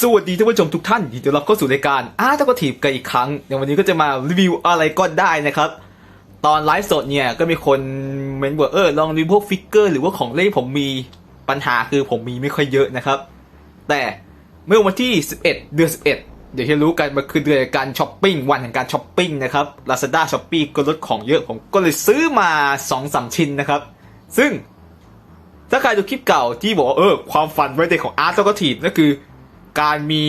สวัสดีท่านผู้ชมทุกท่านยินดีต้อนรับเข้าสู่รายการอาร์ตกทีฟกันอีกครั้งในวันนี้ก็จะมารีวิวอะไรก็ได้นะครับ ตอนไลฟ์สดเนี่ยก็มีคนเมนบอกเออลองรีวิวพวกฟิกเกอร์หรือว่าของเล่นผมมีปัญหาคือผมมีไม่ค่อยเยอะนะครับ แต่เมื่อวันที่ 11 เดือน 11 เดี๋ยวที่รู้กันมันคือเดือนการช้อปปิ้งวันแห่งการช้อปปิ้งนะครับ Lazada s h o p e e ก็ลดของเยอะผมก็เลยซื้อมา2-3สามชิ้นนะครับ ซึ่งถ้าใครดูคลิปเก่าที่บอกว่าเออความฝันไว้เด็กของอาร์ตก็ทีนั่นคือ การมี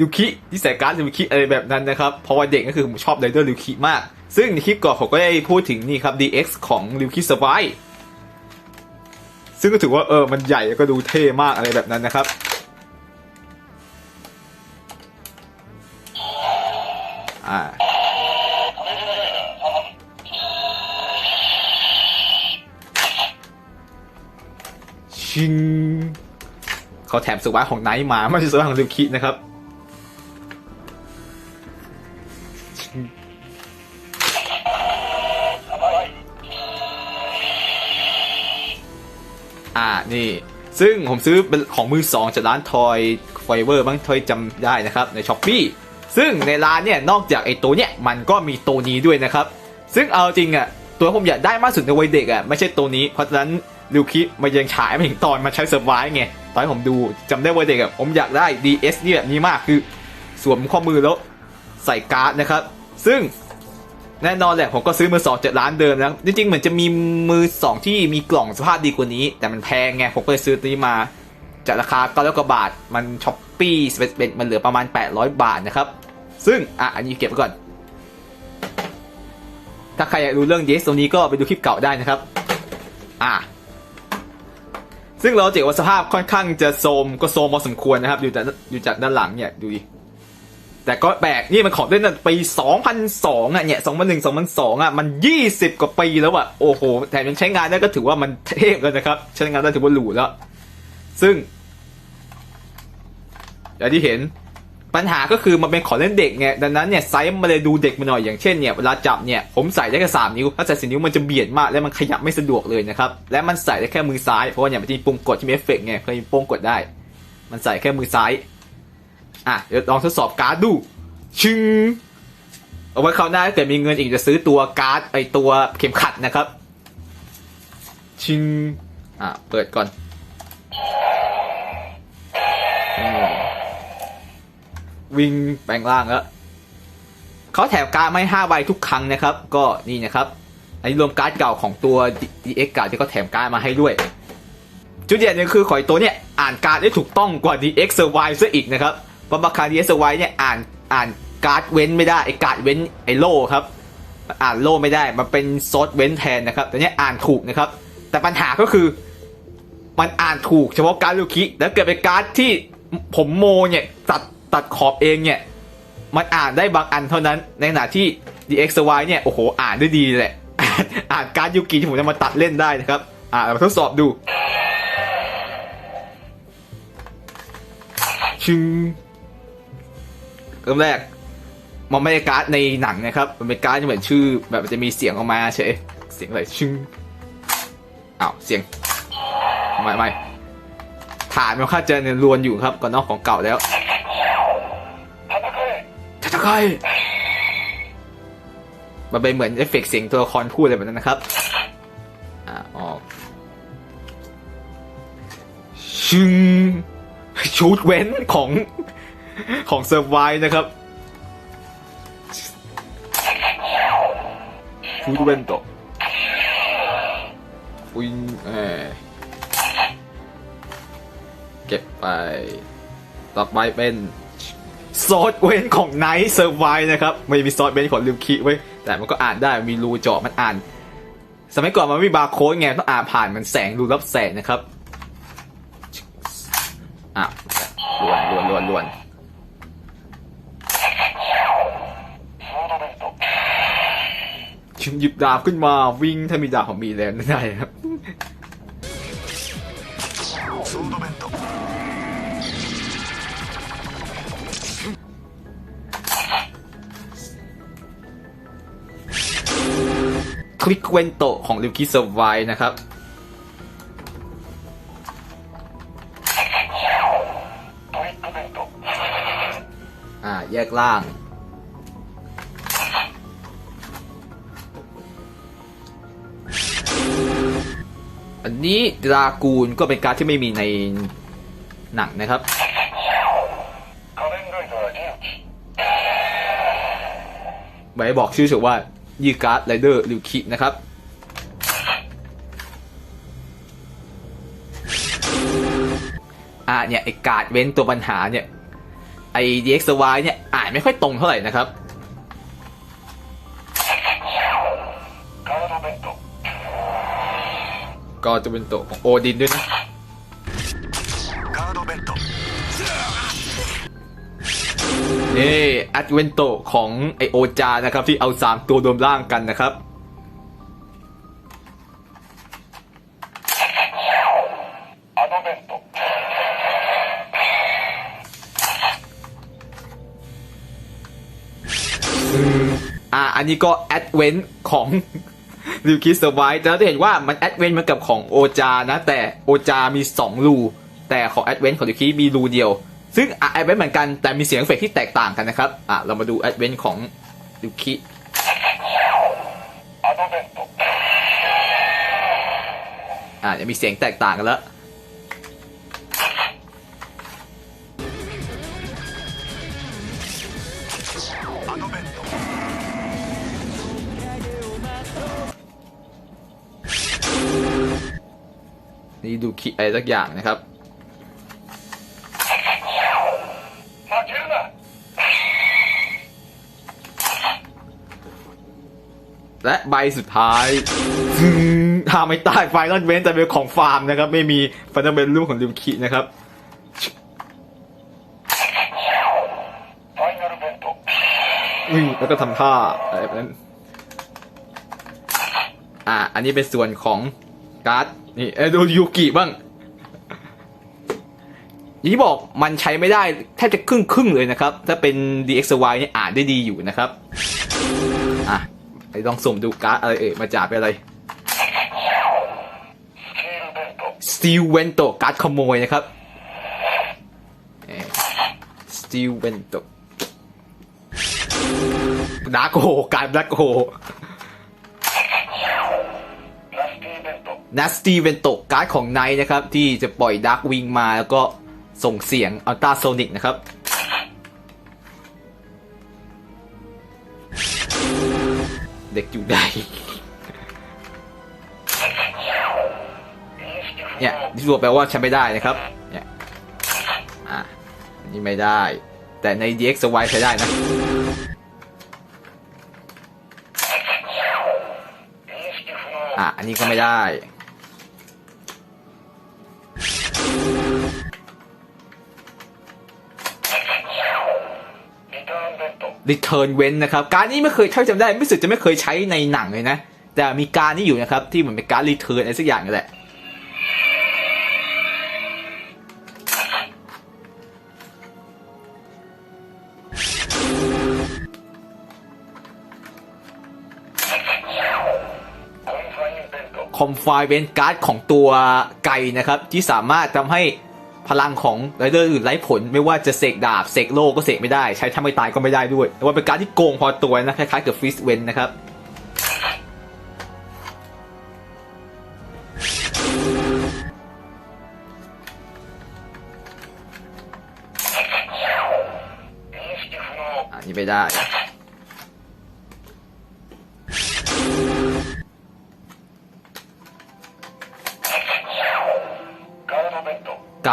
ลิวคิที่ใส่การ์ดลิวคิอะไรแบบนั้นนะครับ เพราะว่าเด็กก็คือผมชอบไรเดอร์ลิวคิมาก ซึ่งในคลิปก่อนผมก็ได้พูดถึงนี่ครับ DX ของลิวคิสบายซึ่งก็ถือว่าเออมันใหญ่ก็ดูเท่มากอะไรแบบนั้นนะครับอ่าชิง เขาแถมสวายของไนท์มาไม่ใช่สวายของลิวคินะครับ อ่านี่ ซึ่งผมซื้อเป็นของมือสองจากร้านทอยไฟเวอร์บ้างทอยจำได้นะครับ ในช้อปปีซึ่งในร้านเนี่ยนอกจากไอ้ตัวเนี่ยมันก็มีตัวนี้ด้วยนะครับ ซึ่งเอาจริงอะตัวผมอยากได้มากสุดในวัยเด็กอะไม่ใช่ตัวนี้เพราะฉะนั้นลิวคิมายังฉายไม่ถึงตอนมาใช้เซอร์ไวไง ตอนที่ผมดูจำได้วัยเด็กอะผมอยากได้ DS นี่แบบนี้มากคือสวมข้อมือแล้วใส่การ์ดนะครับ ซึ่งแน่นอนแหละผมก็ซื้อมือสองจากร้านเดิมนะจริงๆเหมือนจะมีมือสองที่มีกล่องสภาพดีกว่านี้ แต่มันแพงไงผมก็เลยซื้อตัวนี้มาจากราคาเก้าร้อยกว่าบาท มันช้อปปี้สเปซมันเหลือประมาณ 800 บาทนะครับ ซึ่งอะอันนี้เก็บไว้ก่อน ถ้าใครอยากรู้เรื่อง DS ตรงนี้ก็ไปดูคลิปเก่าได้นะครับ อะ ซึ่งเราจะเห็นว่าสภาพค่อนข้างจะโทมก็โทมพอสมควรนะครับ อยู่จากอยู่จากด้านหลังเนี่ยดูดิแต่ก็แปลกนี่มันของเล่นตั้งปี 2002 อะเนี่ย 2001 2002 อะ มัน 20 กว่าปีแล้วอะ โอ้โห แถมยังใช้งานได้ก็ถือว่ามันเทพแล้วนะครับ ใช้งานได้ถือว่าหรูแล้ว ซึ่งอย่างที่เห็น ปัญหาก็คือมันเป็นของเล่นเด็กไงดังนั้นเนี่ยไซส์มันเลยดูเด็กมาหน่อยอย่างเช่นเนี่ยเวลาจับเนี่ยผมใส่ได้แค่สามนิ้วถ้าใส่สี่นิ้วมันจะเบียดมากและมันขยับไม่สะดวกเลยนะครับและมันใส่ได้แค่มือซ้ายเพราะว่าเนี่ยมันจะมีปุ่มกดที่มีเอฟเฟกต์ไงเคยมีปุ่มกดได้ มันใส่แค่มือซ้ายอะเดี๋ยวลองทดสอบการ์ดดูชึงเอาไว้คราวหน้าถ้าเกิดมีเงินอีกจะซื้อตัวการ์ดไอตัวเข็มขัดนะครับชึงอะเปิดก่อน วิ่งแปลงร่างแล้วเขาแถมการ์ดไม่ห้าใบทุกครั้งนะครับ ก็นี่นะครับ อันนี้รวมการ์ดเก่าของตัว DX เก่าที่เขาแถมการ์ดมาให้ด้วย จุดเด่นนึงคือขอยตัวเนี่ยอ่านการ์ดได้ถูกต้องกว่า DX Survive ซะอีกนะครับเพราะบางครั้ง DX Survive เนี่ยอ่านอ่านการ์ดเว้นไม่ได้ไอการ์ดเว้นไอโล่ครับอ่านโล่ไม่ได้มันเป็นโซดเว้นแทนนะครับแต่เนี้ยอ่านถูกนะครับ แต่ปัญหาก็คือมันอ่านถูกเฉพาะการ์ดลูคิแล้วเกิดเป็นการ์ดที่ผมโมเนี่ยตัด ตัดขอบเองเนี่ย มันอ่านได้บางอันเท่านั้น ในขณะที่ DXY เนี่ย โอ้โห อ่านได้ดีเลยอ่านการ์ดยูกิที่ผมจะมาตัดเล่นได้นะครับ อ่าเรามาทดสอบดูชึงเริ่มแรก มันไม่ใช่การ์ดในหนังนะครับ มันเป็นการ์ดที่เหมือนชื่อ แบบมันจะมีเสียงออกมาเฉยเสียงอะไรชึงอ้าวเสียงไม่ไม่ฐานมันค่าเจอเนี่ยรวนอยู่ครับก่อนนอกของเก่าแล้ว ทัตะไคมันเป็นเหมือนเอฟเฟกต์เสียงตัวละครพูดอะไรแบบนั้นนะครับ อ่าออกชึงชูดเว้นของของเซอร์ไวนะครับชูดเว้นต่อวิงเออเก็บไป ต่อไปเป็น ซอสเว้นของไนท์เซอร์ไวนะครับไม่มีซอสเว้นของลิวคิไว้ยแต่มันก็อ่านได้มีรูเจาะมันอ่าน สมัยก่อนมันไม่มีบาร์โค้ดไงต้องอ่านผ่านมันแสงรูรับแสงนะครับอะลวนลวนลวนลวนชิมหยิบดาบขึ้นมาวิ่งถ้ามีดาบผมมีแล้วได้ครับ ทริกเวนโตของลิวคิสไวนะครับอ่า แยกล่าง อันนี้ดรากูนก็เป็นการที่ไม่มีในหนังนะครับไว้บอกชื่อเฉยว่า ยีการ์ดไรเดอร์ลิวคินะครับอ่าเนี่ยไอกาดเว้นตัวปัญหาเนี่ยไอ DXY เนี่ยอ่านไม่ค่อยตรงเท่าไหร่นะครับก็จะเป็นตัวของโอดินด้วยนะ อัดเวนโตของไอโอจานะครับที่เอา 3 ตัวรวมร่างกันนะครับอ่าอันนี้ก็แอดเวนของริวคิสเซอร์ไวท์แล้วจะเห็นว่ามันแอดเวนเหมือนกับของโอจานะ แต่โอจามี 2 รู แต่ของแอดเวนของริวคิสมีรูเดียว ซึ่งแอดเวนเหมือนกันแต่มีเสียงเฟกที่แตกต่างกันนะครับอะเรามาดูแอดเวนของยูคิอะจะมีเสียงแตกต่างกันแล้วนี่ดูคิอะไรสักอย่างนะครับ และใบสุดท้ายถ้าไม่ตายไฟนอลเวนจะเป็นของฟาร์มนะครับ ไม่มีไฟนอลเวนรูปของดิมคินะครับวิ่งแล้วก็ทำท่าอะไรแบบนั้นอ่า อันนี้เป็นส่วนของการ์ดนี่เอ้ดูยูกิบ้างอย่างที่บอกมันใช้ไม่ได้แทบจะครึ่งครึ่งเลยนะครับ ถ้าเป็น DXY เนี่อ่านได้ดีอยู่นะครับ อะ ไอ้ลองสุ่มดูการ์ดอะไรเอ่ยมาจากอะไรสตีเวนโตการ์ดขโมยนะครับสตีเวนโตดาร์กโฮการ์ดดาร์กโฮนัสตีเวนโตการ์ดของไนท์นะครับ ที่จะปล่อยดาร์กวิงมาแล้วก็ส่งเสียงอัลตราโซนิกนะครับ เด็กอยู่ใดเนี่ยที่รวมแปลว่าฉันไม่ได้นะครับเนี่ยอะนี่ไม่ได้ แต่ใน dx y ใช้ได้นะอะอันนี้ก็ไม่ได้ Return เว้นนะครับ การนี้ไม่เคยเท่าจำได้ไม่สึกจะไม่เคยใช้ในหนังเลยนะ แต่มีการนี้อยู่นะครับ ที่เหมือนเป็นการ Return อะไรสักอย่างนี่แหละคอมไฟเป็นการ์ดของตัวไก่นะครับ ที่สามารถทำให้ พลังของไรเดอร์อื่นไร้ผลไม่ว่าจะเสกดาบเสกโลก็เสกไม่ได้ ใช้ถ้าไม่ตายก็ไม่ได้ด้วยแต่ว่าเป็นการที่โกงพอตัวนะคล้ายๆกับฟรีสเวนนะครับอันนี้ไม่ได้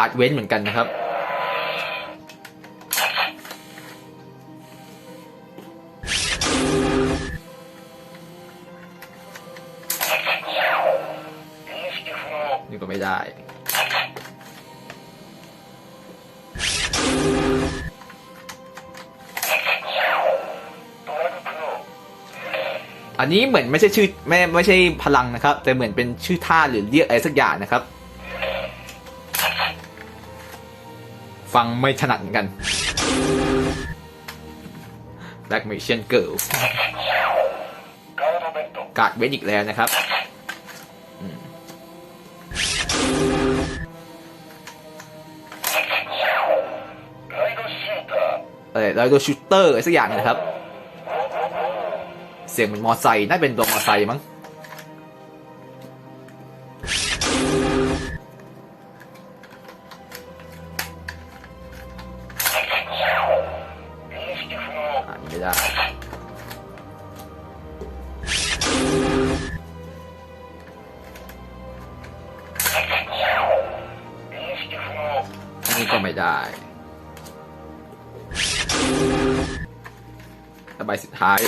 การ์ดเว้นเหมือนกันนะครับ นี่ก็ไม่ได้อันนี้เหมือนไม่ใช่ชื่อไม่ไม่ใช่พลังนะครับ แต่เหมือนเป็นชื่อท่าหรือเรียกอะไรสักอย่างนะครับ ฟังไม่ถนัดกัน Black Magician Girl กาดเวทอีกแล้วนะครับ เออไรโดชูเตอร์ไอ้สักอย่างนะครับ เสียงเหมือนมอไซค์น่าเป็นตัวมอไซค์มั้ง นี่ก็ไม่ได้ใบสุดท้าย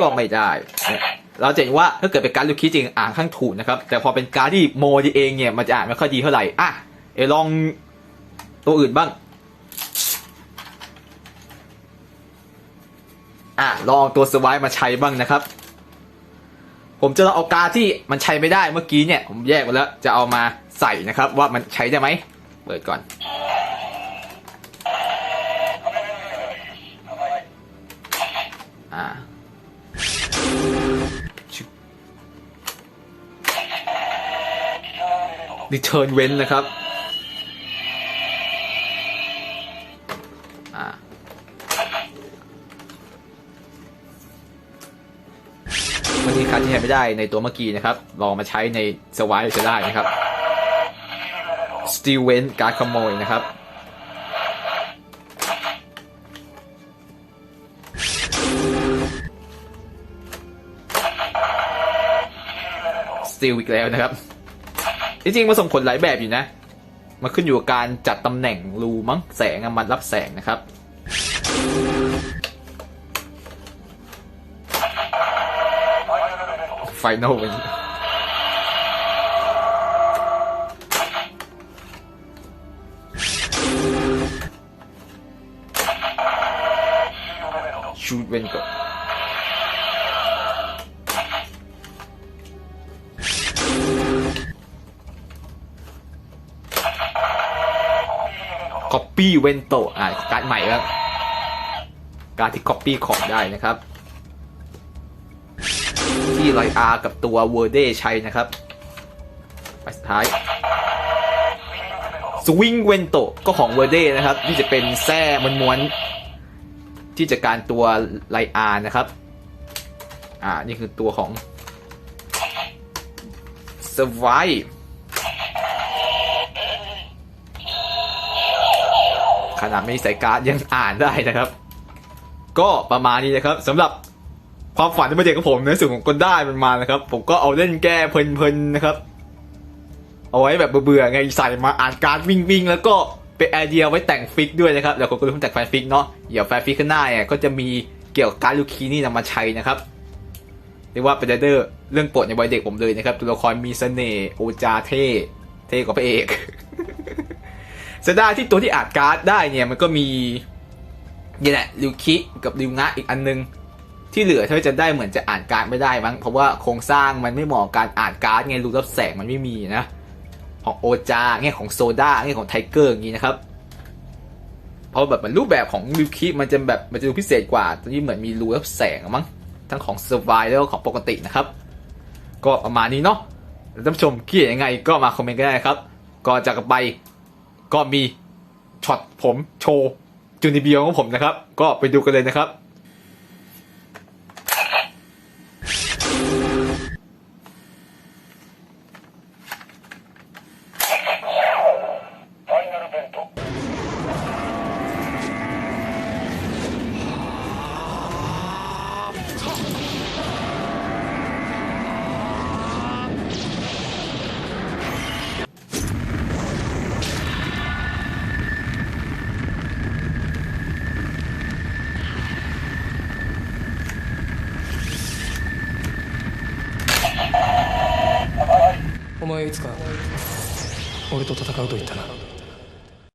ก็ไม่ได้ เราจะเห็นว่าถ้าเกิดเป็นการลูกคิดจริงอ่านข้างถูกนะครับ แต่พอเป็นการที่โมดีเองเนี่ยมันจะอ่านไม่ค่อยดีเท่าไหร่ อะ เอลองตัวอื่นบ้าง อะ ลองตัวสวายมาใช้บ้างนะครับ ผมจะลองเอาการที่มันใช้ไม่ได้เมื่อกี้เนี่ย ผมแยกไปแล้วจะเอามา ใส่นะครับว่ามันใช้ได้ไหมเปิดก่อน อ่า return เว้นนะครับอ่าวันนี้การดที่ใช้ไม่ได้ในตัวเมื่อกี้นะครับ ลองมาใช้ในสวายจะได้นะครับ Steel เวนการขโมยนะครับ สติลอีกแล้วนะครับ จริงๆมันส่งผลหลายแบบอยู่นะมันขึ้นอยู่กับการจัดตำแหน่งรูมั้งแสงมันรับแสงนะครับไฟนอล Copy เวนโตอ่าการดใหม่ครับ การที่ Copy ของได้นะครับ ที่ไลอาร์กับตัวเวอร์เดใช้นะครับไปสุดท้ายสวิงเวนโตก็ของเวอร์เดนะครับ ที่จะเป็นแส้ม้วนๆที่จะการตัวไลอาร์นะครับอ่านี่คือตัวของ Survive นาดไม่ใส่การ์ดยังอ่านได้นะครับ ก็ประมาณนี้นะครับสำหรับความฝันในประเด็นของผมในส่วนของคนได้มันมานะครับ ผมก็เอาเล่นแก้เพลินๆนะครับ เอาไว้แบบเบื่อๆไงใส่มาอ่านการ์ดวิ่งๆแล้วก็เป็นไอเดียไว้แต่งฟิกด้วยนะครับเดี๋ยวผมก็รู้แต่งแฟนฟิกเนาะเดี๋ยวแฟนฟิกข้างหน้าเนี่ยก็จะมีเกี่ยวกับการดลูคีนี่นำมาใช้นะครับเรียกว่าเป็นเดอร์เรื่องโปรดในวัยเด็กผมเลยนะครับตัวละครมีเสน่ห์โอจาเท่เท่กว่าพระเอก เสียดายที่ตัวที่อ่านการ์ดได้เนี่ยมันก็มีนี่แหละริวคิกับริวงะอีกอันนึง ที่เหลือถ้าจะได้เหมือนจะอ่านการ์ดไม่ได้มั้งเพราะว่าโครงสร้างมันไม่เหมาะการอ่านการ์ดไงรูรับแสงมันไม่มีนะของโอจาเงี้ยของโซดาเงี้ยของไทเกอร์อย่างงี้นะครับเพราะแบบมันรูปแบบของริวคิมันจะแบบมันจะดูพิเศษกว่าตอนนี้เหมือนมีรูรับแสงมั้งทั้งของเซอร์ไวแล้วก็ของปกตินะครับ ก็ประมาณนี้เนาะท่านผู้ชมคิดเห็นยังไงก็มาคอมเมนต์กันได้ครับ ก่อนจากไป ก็มีช็อตผมโชว์จูนิเบียของผมนะครับ ก็ไปดูกันเลยนะครับ いつか俺と戦うと言ったな。